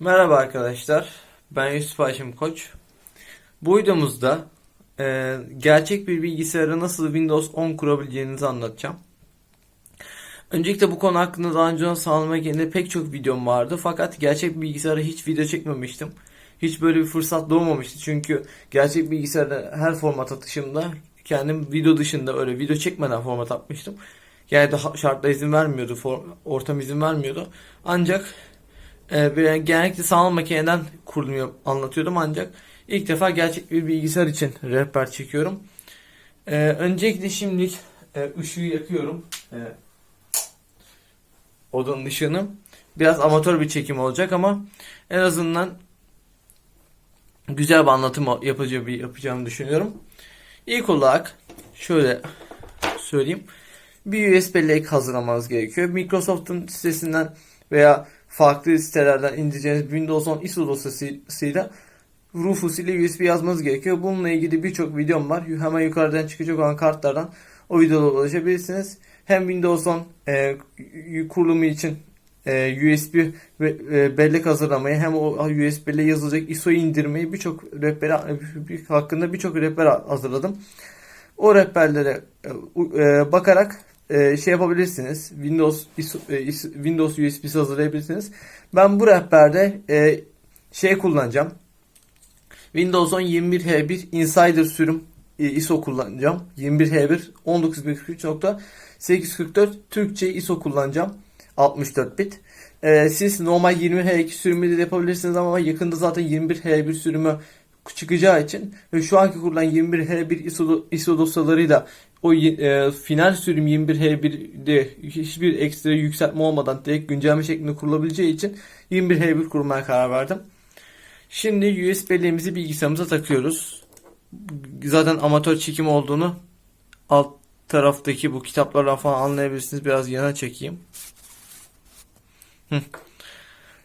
Merhaba arkadaşlar. Ben Yusuf Haşim Koç. Bu videomuzda e, gerçek bir bilgisayara nasıl Windows 10 kurabileceğinizi anlatacağım. Öncelikle bu konu hakkında daha önce sağlamak yerine pek çok videom vardı. Fakat gerçek bir bilgisayara hiç video çekmemiştim. Hiç böyle bir fırsat doğmamıştı. Çünkü gerçek bilgisayarda her format atışımda kendim video dışında öyle video çekmeden format atmıştım. Yani daha şartlar izin vermiyordu, for- ortam izin vermiyordu. Ancak bir- genellikle sanal makineden kurulumu anlatıyordum ancak ilk defa gerçek bir bilgisayar için rehber çekiyorum. Ee, öncelikle şimdilik e, ışığı yakıyorum. Ee, odanın ışığını. Biraz amatör bir çekim olacak ama en azından güzel bir anlatım yapıcı bir yapacağımı düşünüyorum. İlk olarak şöyle söyleyeyim. Bir USB lake hazırlamanız gerekiyor. Microsoft'un sitesinden veya farklı sitelerden indireceğiniz Windows 10 ISO dosyasıyla Rufus ile USB yazmanız gerekiyor. Bununla ilgili birçok videom var. Hemen yukarıdan çıkacak olan kartlardan o videolara ulaşabilirsiniz. Hem Windows 10 e, kurulumu için e, USB ve e, bellek hazırlamayı hem o USB ile yazılacak ISO'yu indirmeyi birçok rehber hakkında birçok rehber hazırladım. O rehberlere e, e, bakarak e, şey yapabilirsiniz. Windows e, Windows USB'si hazırlayabilirsiniz. Ben bu rehberde e, şey kullanacağım. Windows 10 21H1 Insider sürüm e, ISO kullanacağım. 21H1 19.43.844 Türkçe ISO kullanacağım. 64 bit. E, siz normal 20H2 sürümü de yapabilirsiniz ama yakında zaten 21H1 sürümü çıkacağı için ve şu anki kurulan 21H1 ISO, ISO dosyalarıyla o e, final sürüm 21H1'de hiçbir ekstra yükseltme olmadan direkt güncelleme şeklinde kurulabileceği için 21H1 kurmaya karar verdim. Şimdi USB'liğimizi bilgisayarımıza takıyoruz. Zaten amatör çekim olduğunu alt taraftaki bu kitaplardan falan anlayabilirsiniz. Biraz yana çekeyim.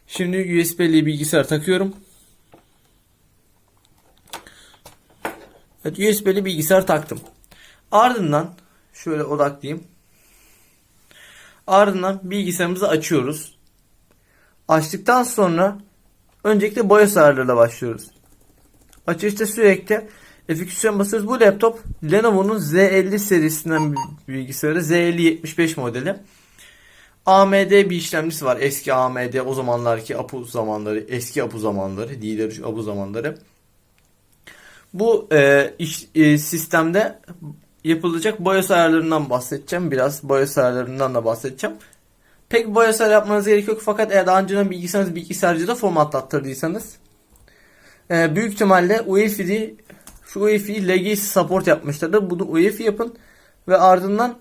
Şimdi USB'li bilgisayar takıyorum. Evet USB'li bilgisayar taktım. Ardından şöyle odaklayayım. Ardından bilgisayarımızı açıyoruz. Açtıktan sonra öncelikle BIOS ayarlarıyla başlıyoruz. Açışta sürekli F2 basıyoruz. Bu laptop Lenovo'nun Z50 serisinden bir bilgisayarı. Z5075 modeli. AMD bir işlemcisi var. Eski AMD o zamanlarki APU zamanları, eski APU zamanları, lider APU zamanları. Bu e, iş, e, sistemde yapılacak BIOS ayarlarından bahsedeceğim. Biraz BIOS ayarlarından da bahsedeceğim. Pek BIOS ayar yapmanız gerek yok fakat eğer daha önceden bilgisayarınızı bilgisayarcıda formatlattırdıysanız e, büyük ihtimalle UEFI şu UEFI Legacy support yapmışlardır. Bunu UEFI yapın ve ardından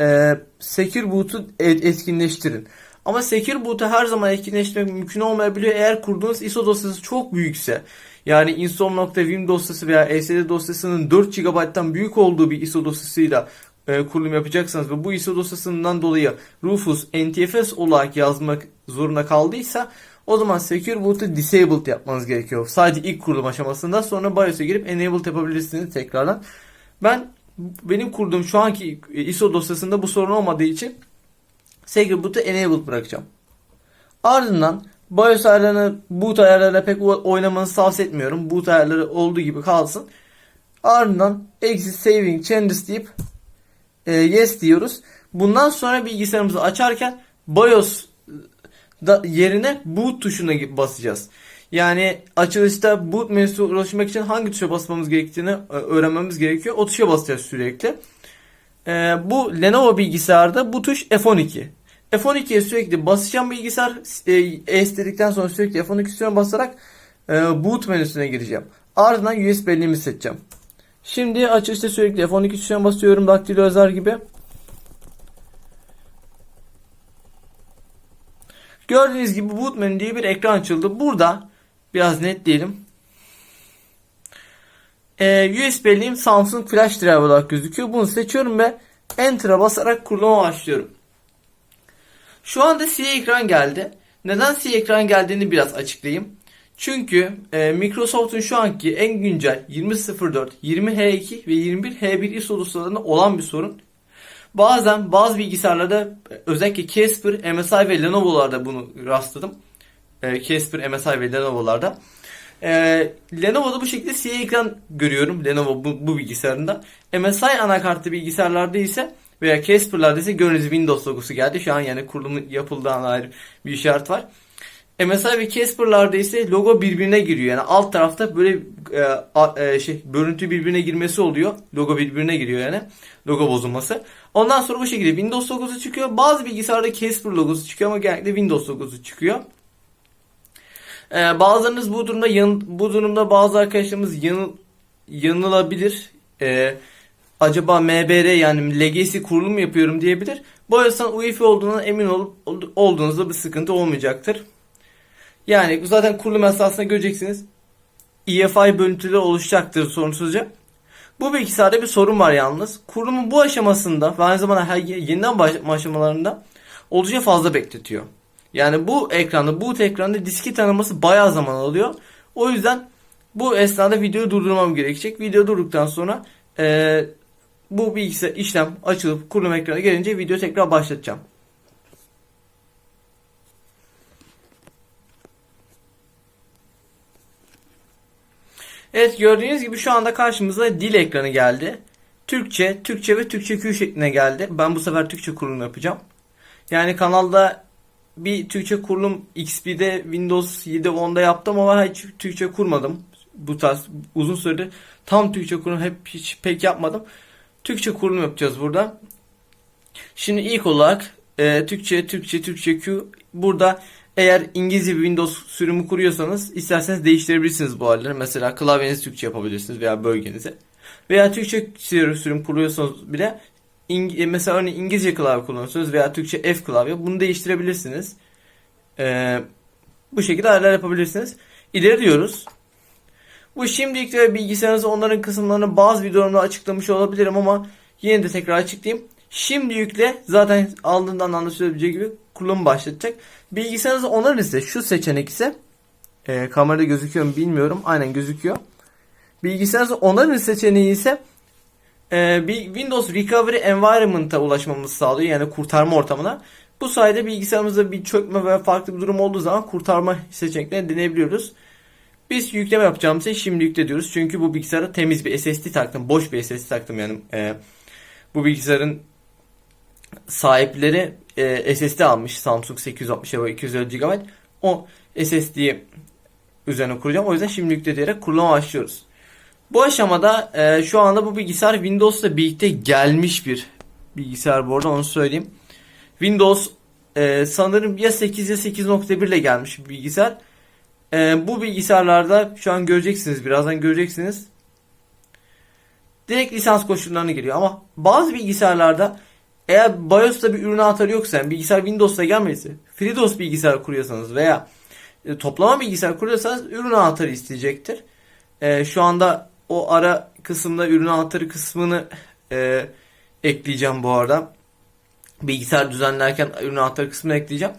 e, Secure Boot'u et- etkinleştirin. Ama Secure Boot'u her zaman etkinleştirmek mümkün olmayabiliyor eğer kurduğunuz ISO dosyası çok büyükse. Yani insom.vim dosyası veya SSD dosyasının 4 GB'dan büyük olduğu bir ISO dosyasıyla e, kurulum yapacaksanız ve bu ISO dosyasından dolayı Rufus NTFS olarak yazmak zorunda kaldıysa o zaman Secure Boot'u disabled yapmanız gerekiyor. Sadece ilk kurulum aşamasında sonra BIOS'a girip enabled yapabilirsiniz tekrardan. Ben benim kurduğum şu anki ISO dosyasında bu sorun olmadığı için Secure Boot'u enabled bırakacağım. Ardından BIOS ayarlarını boot ayarlarıyla pek oynamanızı tavsiye etmiyorum. Boot ayarları olduğu gibi kalsın. Ardından exit saving changes deyip e, yes diyoruz. Bundan sonra bilgisayarımızı açarken BIOS da yerine boot tuşuna basacağız. Yani açılışta boot menüsüne ulaşmak için hangi tuşa basmamız gerektiğini e, öğrenmemiz gerekiyor. O tuşa basacağız sürekli. E, bu Lenovo bilgisayarda bu tuş F12. F12'ye sürekli basacağım bilgisayar ES dedikten sonra sürekli F12 tuşuna basarak e, boot menüsüne gireceğim. Ardından USB'liğimi seçeceğim. Şimdi açılışta sürekli F12 tuşuna basıyorum daktilo yazar gibi. Gördüğünüz gibi boot menü diye bir ekran açıldı. Burada biraz net diyelim. Ee, USB'liğim Samsung Flash Drive olarak gözüküyor. Bunu seçiyorum ve Enter'a basarak kuruluma başlıyorum. Şu anda siyah ekran geldi. Neden siyah ekran geldiğini biraz açıklayayım. Çünkü e, Microsoft'un şu anki en güncel 20.04, 20H2 ve 21H1 ISO dosyalarında olan bir sorun. Bazen bazı bilgisayarlarda özellikle Casper, MSI ve Lenovo'larda bunu rastladım. E, Casper, MSI ve Lenovo'larda. E, Lenovo'da bu şekilde siyah ekran görüyorum. Lenovo bu, bu bilgisayarında. MSI anakartlı bilgisayarlarda ise veya Casper'larda ise gördüğünüz Windows logosu geldi. Şu an yani kurulumu yapıldığına dair bir işaret var. MSI ve Casper'larda ise logo birbirine giriyor. Yani alt tarafta böyle e, e, şey görüntü birbirine girmesi oluyor. Logo birbirine giriyor yani. Logo bozulması. Ondan sonra bu şekilde Windows logosu çıkıyor. Bazı bilgisayarda Casper logosu çıkıyor ama genellikle Windows logosu çıkıyor. E, bazılarınız bu durumda yan, bu durumda bazı arkadaşlarımız yanıl, yanılabilir. E, acaba MBR yani Legacy kurulum yapıyorum diyebilir. Bu yüzden UEFI olduğundan emin olup olduğunuzda bir sıkıntı olmayacaktır. Yani zaten kurulum esnasında göreceksiniz. EFI bölüntüleri oluşacaktır sorunsuzca. Bu bilgisayarda bir sorun var yalnız. Kurulumun bu aşamasında ve aynı zamanda her yeniden başlama aşamalarında oldukça fazla bekletiyor. Yani bu ekranda, bu ekranda diski tanıması bayağı zaman alıyor. O yüzden bu esnada videoyu durdurmam gerekecek. Video durduktan sonra eee, bu bilgisayar işlem açılıp kurulum ekranı gelince video tekrar başlatacağım. Evet gördüğünüz gibi şu anda karşımıza dil ekranı geldi. Türkçe, Türkçe ve Türkçe Q şeklinde geldi. Ben bu sefer Türkçe kurulum yapacağım. Yani kanalda bir Türkçe kurulum XP'de Windows 7 10'da yaptım ama hiç Türkçe kurmadım. Bu tarz uzun süredir tam Türkçe kurulum hep hiç pek yapmadım. Türkçe kurulum yapacağız burada. Şimdi ilk olarak e, Türkçe, Türkçe, Türkçe Q. Burada eğer İngilizce bir Windows sürümü kuruyorsanız isterseniz değiştirebilirsiniz bu halleri. Mesela klavyenizi Türkçe yapabilirsiniz veya bölgenizi. Veya Türkçe sürüm kuruyorsanız bile İng- e, mesela örneğin İngilizce klavye kullanıyorsunuz veya Türkçe F klavye bunu değiştirebilirsiniz. Ee, bu şekilde ayarlar yapabilirsiniz. İleri diyoruz. Bu şimdilik de bilgisayarınızda onların kısımlarını bazı videolarımda açıklamış olabilirim ama yine de tekrar açıklayayım. Şimdi yükle zaten aldığından anlaşılabileceği gibi kurulumu başlatacak. Bilgisayarınızda onarın ise şu seçenek ise e, kamerada gözüküyor mu bilmiyorum. Aynen gözüküyor. Bilgisayarınızda onarın seçeneği ise e, bir Windows Recovery Environment'a ulaşmamızı sağlıyor. Yani kurtarma ortamına. Bu sayede bilgisayarımızda bir çökme veya farklı bir durum olduğu zaman kurtarma seçeneklerini deneyebiliyoruz. Biz yükleme yapacağımız için şimdi yükle diyoruz. Çünkü bu bilgisayara temiz bir SSD taktım. Boş bir SSD taktım yani. E, bu bilgisayarın sahipleri e, SSD almış. Samsung 860 ve 250 GB. O SSD'yi üzerine kuracağım. O yüzden şimdi yükle diyerek kurulama başlıyoruz. Bu aşamada e, şu anda bu bilgisayar Windows'la birlikte gelmiş bir bilgisayar bu arada onu söyleyeyim. Windows e, sanırım ya 8 ya 8.1 ile gelmiş bir bilgisayar. E, bu bilgisayarlarda şu an göreceksiniz birazdan göreceksiniz. Direkt lisans koşullarına giriyor ama bazı bilgisayarlarda eğer BIOS'ta bir ürün anahtarı yoksa yani bilgisayar Windows'ta gelmediyse FreeDOS bilgisayar kuruyorsanız veya e, toplama bilgisayar kuruyorsanız ürün anahtarı isteyecektir. E, şu anda o ara kısımda ürün anahtarı kısmını e, ekleyeceğim bu arada. Bilgisayar düzenlerken ürün anahtarı kısmını ekleyeceğim.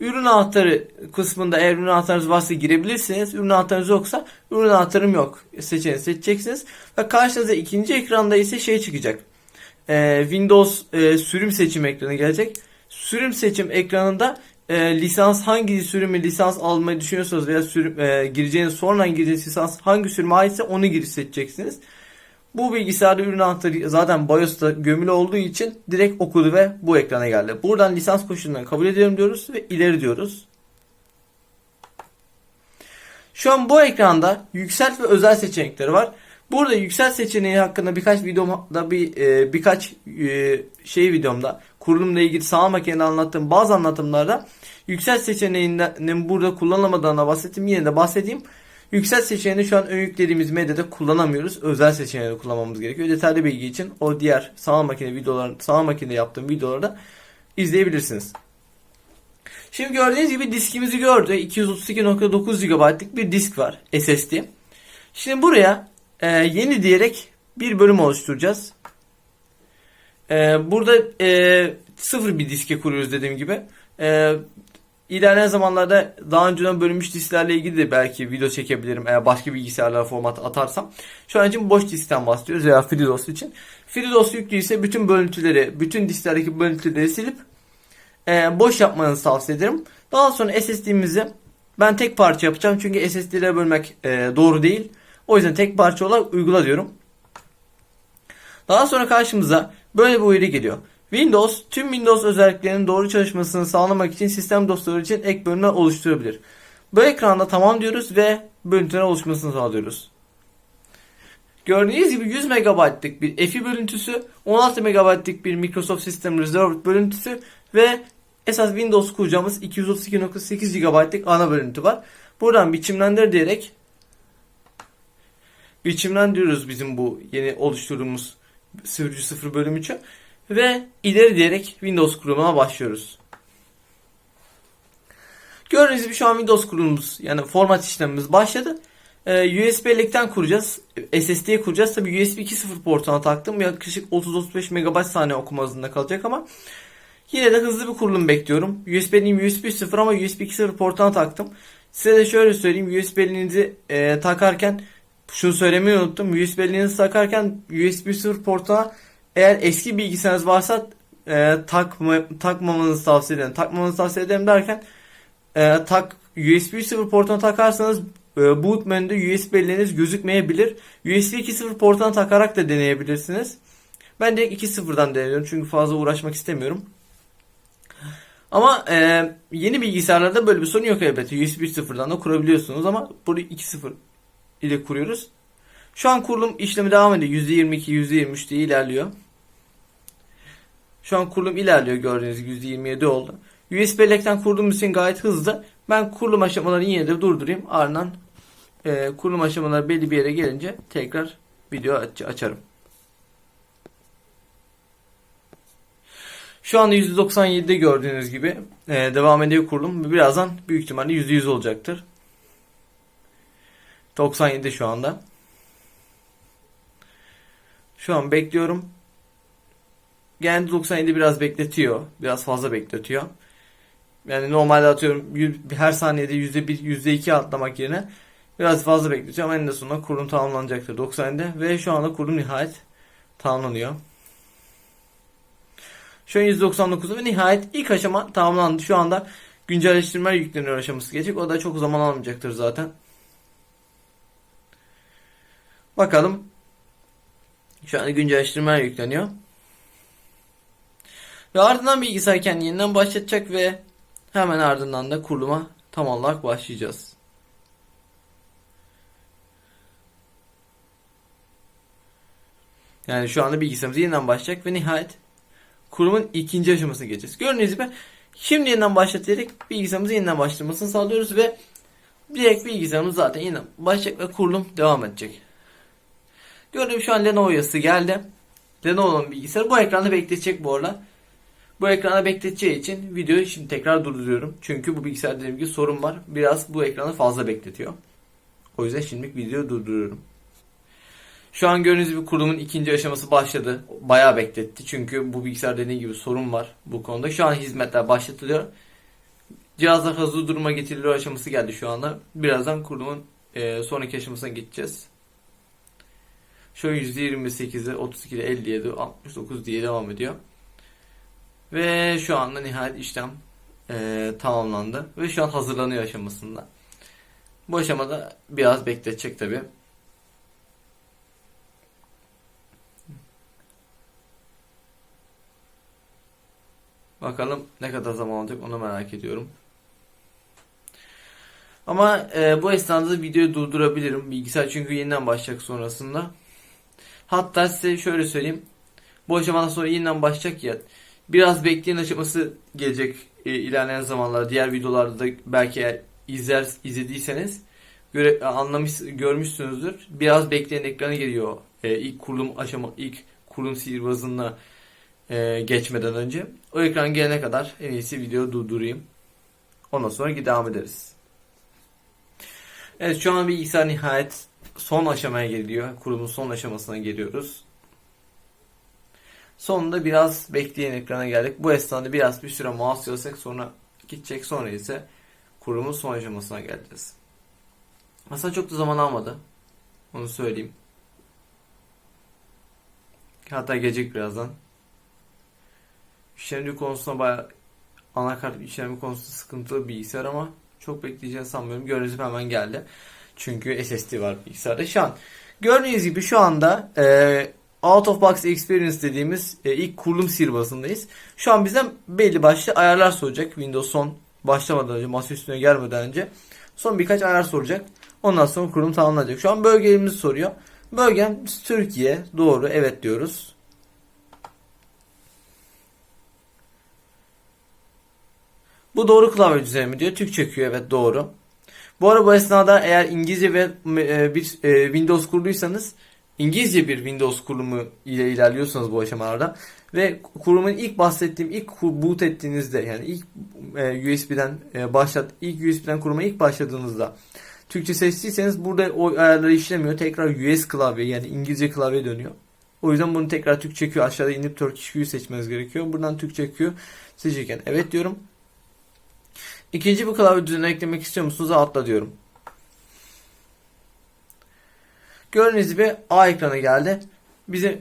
Ürün anahtarı kısmında eğer ürün anahtarınız varsa girebilirsiniz. Ürün anahtarınız yoksa ürün anahtarım yok seçeneği seçeceksiniz. Ve karşınıza ikinci ekranda ise şey çıkacak. Ee, Windows e, sürüm seçim ekranı gelecek. Sürüm seçim ekranında e, lisans hangi sürümü lisans almayı düşünüyorsanız veya sürüm, e, gireceğiniz sonradan gireceğiniz lisans hangi sürüme aitse onu giriş seçeceksiniz. Bu bilgisayarda ürün anahtarı zaten BIOS'ta gömülü olduğu için direkt okudu ve bu ekrana geldi. Buradan lisans koşullarını kabul ediyorum diyoruz ve ileri diyoruz. Şu an bu ekranda yükselt ve özel seçenekleri var. Burada yüksel seçeneği hakkında birkaç videomda bir e, birkaç e, şey videomda kurulumla ilgili sanal makinede anlattığım bazı anlatımlarda yüksel seçeneğinin burada kullanılamadığına bahsettim. Yine de bahsedeyim. Yüksel seçeneğini şu an ön yüklediğimiz medyada kullanamıyoruz. Özel seçeneği kullanmamız gerekiyor. Detaylı bilgi için o diğer sanal makine videolarını, sanal makinede yaptığım videoları da izleyebilirsiniz. Şimdi gördüğünüz gibi diskimizi gördü. 232.9 GB'lık bir disk var SSD. Şimdi buraya e, yeni diyerek bir bölüm oluşturacağız. E, burada e, sıfır bir diske kuruyoruz dediğim gibi. E, İlerleyen zamanlarda daha önceden bölünmüş disklerle ilgili de belki video çekebilirim eğer başka bilgisayarlara format atarsam. Şu an için boş diskten bahsediyoruz veya FreeDOS için. FreeDOS yüklüyse bütün bölüntüleri, bütün disklerdeki bölüntüleri silip e, boş yapmanızı tavsiye ederim. Daha sonra SSD'mizi Ben tek parça yapacağım çünkü SSD'lere bölmek e, doğru değil. O yüzden tek parça olarak uygula diyorum. Daha sonra karşımıza böyle bir uyarı geliyor. Windows tüm Windows özelliklerinin doğru çalışmasını sağlamak için sistem dosyaları için ek bölümler oluşturabilir. Bu ekranda tamam diyoruz ve bölüntülerin oluşmasını sağlıyoruz. Gördüğünüz gibi 100 MB'lık bir EFI bölüntüsü, 16 MB'lık bir Microsoft System Reserved bölüntüsü ve esas Windows kuracağımız 232.8 GB'lık ana bölüntü var. Buradan biçimlendir diyerek biçimlendiriyoruz bizim bu yeni oluşturduğumuz sürücü 0 bölüm 3'ü ve ileri diyerek Windows kurulumuna başlıyoruz. Gördüğünüz gibi şu an Windows kurulumumuz yani format işlemimiz başladı. Ee, USB bellekten kuracağız. SSD'ye kuracağız. Tabi USB 2.0 portuna taktım. Yaklaşık 30-35 MB saniye okuma hızında kalacak ama yine de hızlı bir kurulum bekliyorum. USB'nin USB 0 ama USB 2.0 portuna taktım. Size de şöyle söyleyeyim. USB'nizi e, takarken şunu söylemeyi unuttum. USB'nizi takarken USB 0 portuna eğer eski bilgisayarınız varsa e, takma, takmamanızı tavsiye ederim. Takmamanızı tavsiye ederim derken e, tak USB 0 portuna takarsanız e, boot menüde USB'leriniz gözükmeyebilir. USB 2.0 portuna takarak da deneyebilirsiniz. Ben direkt 2.0'dan deniyorum çünkü fazla uğraşmak istemiyorum. Ama e, yeni bilgisayarlarda böyle bir sorun yok elbette. USB 0'dan da kurabiliyorsunuz ama bunu 2.0 ile kuruyoruz. Şu an kurulum işlemi devam ediyor. %22, %23 diye ilerliyor. Şu an kurulum ilerliyor gördüğünüz gibi %27 oldu. USB bellekten kurduğum için gayet hızlı. Ben kurulum aşamalarını yine de durdurayım. Ardından e, kurulum aşamaları belli bir yere gelince tekrar video aç- açarım. Şu anda %97'de gördüğünüz gibi e, devam ediyor kurulum. Birazdan büyük ihtimalle %100 olacaktır. 97 şu anda. Şu an bekliyorum. Genelde 97 biraz bekletiyor. Biraz fazla bekletiyor. Yani normalde atıyorum her saniyede %1, %2 atlamak yerine biraz fazla bekletiyorum. En de sonunda kurulum tamamlanacaktır 97'de ve şu anda kurulum nihayet tamamlanıyor. Şu an 199 ve nihayet ilk aşama tamamlandı. Şu anda güncelleştirme yükleniyor aşaması gelecek. O da çok zaman almayacaktır zaten. Bakalım. Şu anda güncelleştirmeler yükleniyor. Ve ardından bilgisayar kendini yeniden başlatacak ve hemen ardından da kuruluma tam olarak başlayacağız. Yani şu anda bilgisayarımız yeniden başlayacak ve nihayet kurumun ikinci aşamasına geçeceğiz. Gördüğünüz gibi şimdi yeniden başlatarak bilgisayarımızı yeniden başlamasını sağlıyoruz ve direkt bilgisayarımız zaten yeniden başlayacak ve kurulum devam edecek. Gördüğüm şu an Lenovo yazısı geldi. Lenovo'nun bilgisayarı bu ekranda bekletecek bu arada. Bu ekrana bekleteceği için videoyu şimdi tekrar durduruyorum. Çünkü bu bilgisayarda dediğim gibi sorun var. Biraz bu ekranı fazla bekletiyor. O yüzden şimdilik videoyu durduruyorum. Şu an gördüğünüz gibi kurulumun ikinci aşaması başladı. Bayağı bekletti. Çünkü bu bilgisayar dediğim gibi sorun var bu konuda. Şu an hizmetler başlatılıyor. Cihazlar hızlı duruma getiriliyor aşaması geldi şu anda. Birazdan kurulumun e, sonraki aşamasına geçeceğiz. Şu an %28'e, 32'de 57, 69 diye devam ediyor. Ve şu anda nihayet işlem e, tamamlandı. Ve şu an hazırlanıyor aşamasında. Bu aşamada biraz bekletecek tabi. Bakalım ne kadar zaman alacak onu merak ediyorum. Ama e, bu esnada da videoyu durdurabilirim. Bilgisayar çünkü yeniden başlayacak sonrasında. Hatta size şöyle söyleyeyim. Bu aşamadan sonra yeniden başlayacak ya. Biraz bekleyen aşaması gelecek e, ilerleyen zamanlarda. Diğer videolarda da belki izler izlediyseniz göre, anlamış görmüşsünüzdür. Biraz bekleyen ekranı geliyor. E, ilk kurulum aşama ilk kurulum sihirbazına e, geçmeden önce. O ekran gelene kadar en iyisi videoyu durdurayım. Ondan sonra devam ederiz. Evet şu an bilgisayar nihayet son aşamaya geliyor. Kurumun son aşamasına geliyoruz. Sonunda biraz bekleyen ekrana geldik. Bu esnada biraz bir süre mouse çalışacak sonra gidecek sonra ise kurumun son aşamasına geleceğiz. Aslında çok da zaman almadı. Onu söyleyeyim. Hatta gelecek birazdan. İşlemci konusunda bayağı anakart işlemci konusunda sıkıntılı bir bilgisayar ama Çok bekleyeceğini sanmıyorum. Gördüğünüz gibi hemen geldi. Çünkü SSD var bilgisayarda. Şu an gördüğünüz gibi şu anda e, Out of Box Experience dediğimiz e, ilk kurulum sihirbazındayız. Şu an bizden belli başlı ayarlar soracak. Windows 10 başlamadan önce, masa üstüne gelmeden önce. Son birkaç ayar soracak. Ondan sonra kurulum tamamlanacak. Şu an bölgelerimizi soruyor. Bölgem Türkiye. Doğru. Evet diyoruz. Bu doğru klavye düzeni diyor. Türk çekiyor. Evet doğru. Bu arada bu esnada eğer İngilizce ve e, bir e, Windows kurduysanız İngilizce bir Windows kurulumu ile ilerliyorsanız bu aşamalarda ve kurumun ilk bahsettiğim ilk boot ettiğinizde yani ilk e, USB'den e, başlat ilk USB'den kuruma ilk başladığınızda Türkçe seçtiyseniz burada o ayarları işlemiyor. Tekrar US klavye yani İngilizce klavye dönüyor. O yüzden bunu tekrar Türkçe Q aşağıda inip Turkish Q'yu seçmeniz gerekiyor. Buradan Türkçe Q seçerken evet diyorum. İkinci bir klavye düzeni eklemek istiyor musunuz? Atla diyorum. Gördüğünüz gibi A ekranı geldi. Bizim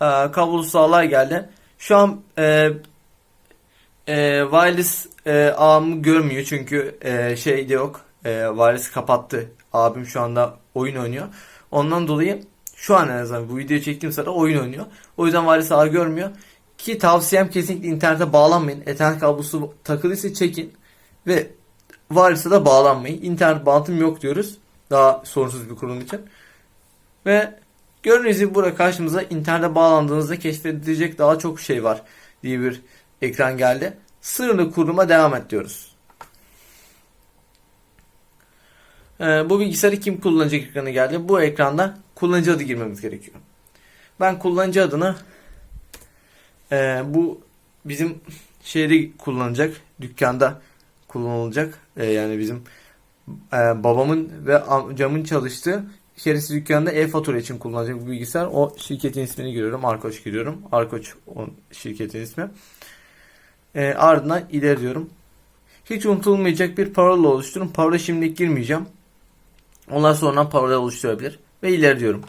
e, kablosuz ağlar geldi. Şu an e, e, wireless e, ağımı görmüyor çünkü e, şey de yok. E, wireless kapattı. Abim şu anda oyun oynuyor. Ondan dolayı şu an en azından bu videoyu çektiğim sırada oyun oynuyor. O yüzden wireless ağı görmüyor. Ki tavsiyem kesinlikle internete bağlanmayın. Ethernet kablosu takılıysa çekin. Ve wireless'a da bağlanmayın. İnternet bağlantım yok diyoruz. Daha sorunsuz bir kurulum için. Ve gördüğünüz gibi burada karşımıza internete bağlandığınızda keşfedilecek daha çok şey var diye bir ekran geldi. Sınırlı kuruluma devam et diyoruz. Ee, bu bilgisayarı kim kullanacak ekranı geldi. Bu ekranda kullanıcı adı girmemiz gerekiyor. Ben kullanıcı adını e, bu bizim şeyde kullanacak, dükkanda kullanılacak. E, yani bizim e, babamın ve amcamın çalıştığı şerefsiz dükkanında e-fatura için kullanacak bu bilgisayar. O şirketin ismini giriyorum. Arkoç giriyorum. Arkoç şirketin ismi. E, ardından ileri. Hiç unutulmayacak bir parola oluşturun. Parola şimdilik girmeyeceğim. Ondan sonra parola oluşturabilir. Ve ileri diyorum.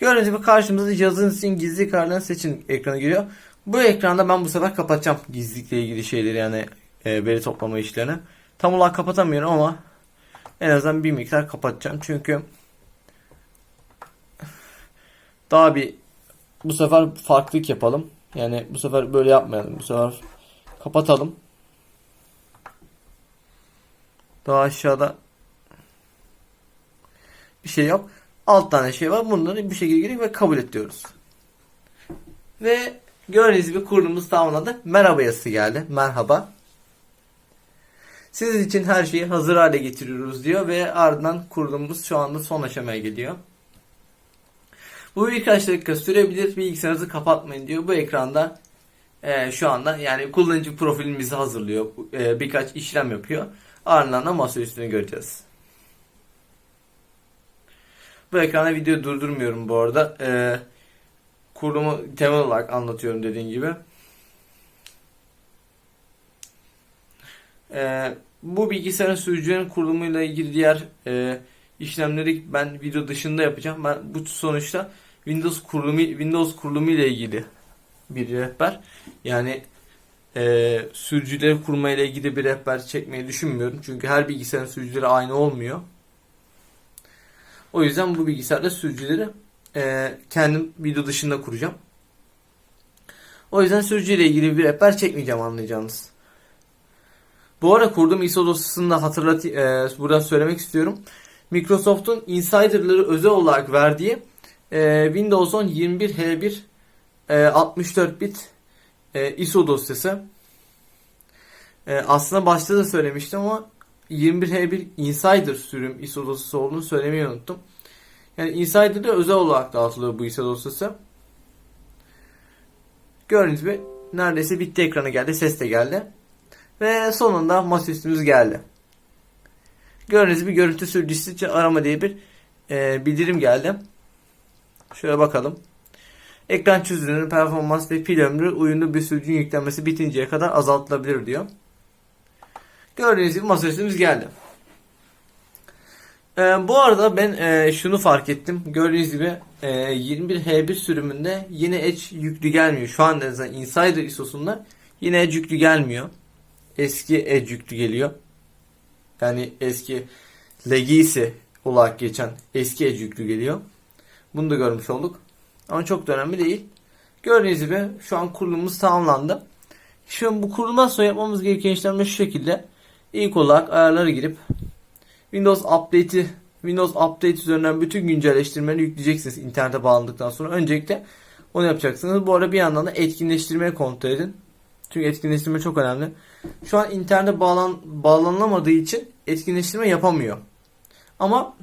Gördüğünüz gibi karşımıza cihazın için gizli kararlarını seçin ekranı geliyor. Bu ekranda ben bu sefer kapatacağım gizlilikle ilgili şeyleri yani e, veri toplama işlerini. Tam olarak kapatamıyorum ama en azından bir miktar kapatacağım. Çünkü daha bir bu sefer farklılık yapalım. Yani bu sefer böyle yapmayalım. Bu sefer kapatalım. Daha aşağıda bir şey yok. Alt tane şey var. Bunları bir şekilde girip ve kabul et diyoruz. Ve gördüğünüz gibi kurulumuz tamamlandı. Merhaba yazısı geldi. Merhaba. Sizin için her şeyi hazır hale getiriyoruz diyor ve ardından kurulumumuz şu anda son aşamaya geliyor. Bu birkaç dakika sürebilir. Bilgisayarınızı kapatmayın diyor. Bu ekranda e, şu anda yani kullanıcı profilimizi hazırlıyor. E, birkaç işlem yapıyor. Ardından da masa üstünü göreceğiz. Bu ekranda video durdurmuyorum bu arada. E, kurulumu temel olarak anlatıyorum dediğim gibi. E, bu bilgisayarın sürücülerin kurulumuyla ilgili diğer e, işlemleri ben video dışında yapacağım. Ben bu sonuçta Windows kurulumu Windows kurulumu ile ilgili bir rehber. Yani e, sürücüleri kurmayla ilgili bir rehber çekmeyi düşünmüyorum. Çünkü her bilgisayarın sürücüleri aynı olmuyor. O yüzden bu bilgisayarda sürücüleri e, kendim video dışında kuracağım. O yüzden sürücüyle ilgili bir rehber çekmeyeceğim anlayacağınız. Bu arada kurduğum ISO dosyasını da hatırlat e, buradan söylemek istiyorum. Microsoft'un insiderları özel olarak verdiği e, Windows 10 21H1 e, 64 bit e, ISO dosyası. E, aslında başta da söylemiştim ama 21H1 Insider sürüm ISO dosyası olduğunu söylemeyi unuttum. Yani Insider'da özel olarak dağıtılıyor bu ISO dosyası. Gördüğünüz gibi neredeyse bitti ekranı geldi. Ses de geldi. Ve sonunda masaüstümüz geldi. Gördüğünüz gibi görüntü sürücüsü için arama diye bir e, bildirim geldi. Şöyle bakalım. Ekran çözünürlüğü, performans ve pil ömrü uyumlu bir sürücünün yüklenmesi bitinceye kadar azaltılabilir diyor. Gördüğünüz gibi masaüstümüz geldi. Ee, bu arada ben e, şunu fark ettim. Gördüğünüz gibi e, 21H1 sürümünde yine Edge yüklü gelmiyor. Şu an en Insider ISO'sunda Yine Edge yüklü gelmiyor. Eski Edge yüklü geliyor. Yani eski Legacy olarak geçen eski Edge yüklü geliyor. Bunu da görmüş olduk. Ama çok da önemli değil. Gördüğünüz gibi şu an kurulumumuz tamamlandı. Şimdi bu kurulumdan sonra yapmamız gereken işlemler şu şekilde. İlk olarak ayarlara girip Windows Update'i Windows Update üzerinden bütün güncelleştirmeleri yükleyeceksiniz internete bağlandıktan sonra. Öncelikle onu yapacaksınız. Bu arada bir yandan da etkinleştirmeyi kontrol edin. Çünkü etkinleştirme çok önemli. Şu an internete bağlan bağlanılamadığı için etkinleştirme yapamıyor. Ama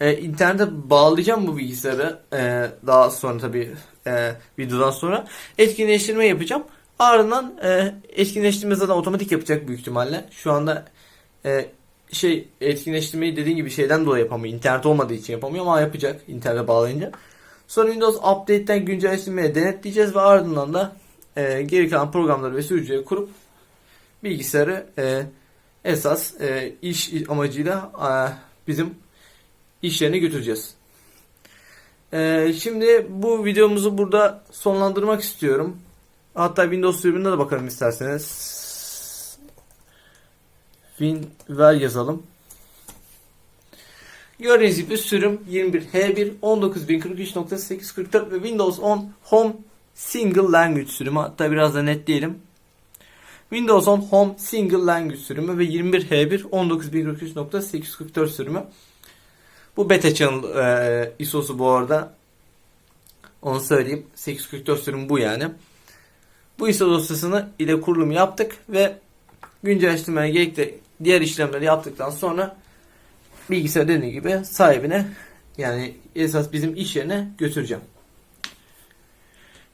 e, internete bağlayacağım bu bilgisayarı e, daha sonra tabi e, videodan sonra etkinleştirme yapacağım. Ardından e, etkinleştirme zaten otomatik yapacak büyük ihtimalle. Şu anda e, şey etkinleştirmeyi dediğim gibi şeyden dolayı yapamıyor. İnternet olmadığı için yapamıyor ama yapacak internete bağlayınca. Sonra Windows Update'ten güncelleştirmeyi denetleyeceğiz ve ardından da e, geri kalan programları ve sürücüleri kurup bilgisayarı e, esas e, iş amacıyla e, bizim iş götüreceğiz. E, şimdi bu videomuzu burada sonlandırmak istiyorum. Hatta Windows sürümüne de bakalım isterseniz. WinVer yazalım. Gördüğünüz gibi sürüm 21H1 19043.844 ve Windows 10 Home Single Language sürümü. Hatta biraz da netleyelim. Windows 10 Home Single Language sürümü ve 21H1 19043.844 sürümü. Bu beta channel e, ISO'su bu arada. Onu söyleyeyim. 844 sürüm bu yani. Bu ISO dosyasını ile kurulum yaptık ve güncelleştirmeye gerekli diğer işlemleri yaptıktan sonra bilgisayar dediğim gibi sahibine yani esas bizim iş yerine götüreceğim.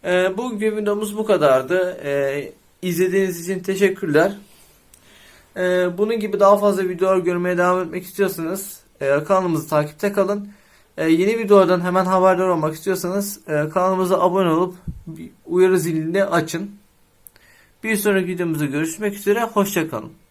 Ee, bugün videomuz bu kadardı. Ee, izlediğiniz için teşekkürler. Ee, bunun gibi daha fazla videolar görmeye devam etmek istiyorsanız e, kanalımızı takipte kalın. E, yeni videolardan hemen haberdar olmak istiyorsanız e, kanalımıza abone olup uyarı zilini açın. Bir sonraki videomuzda görüşmek üzere. Hoşçakalın.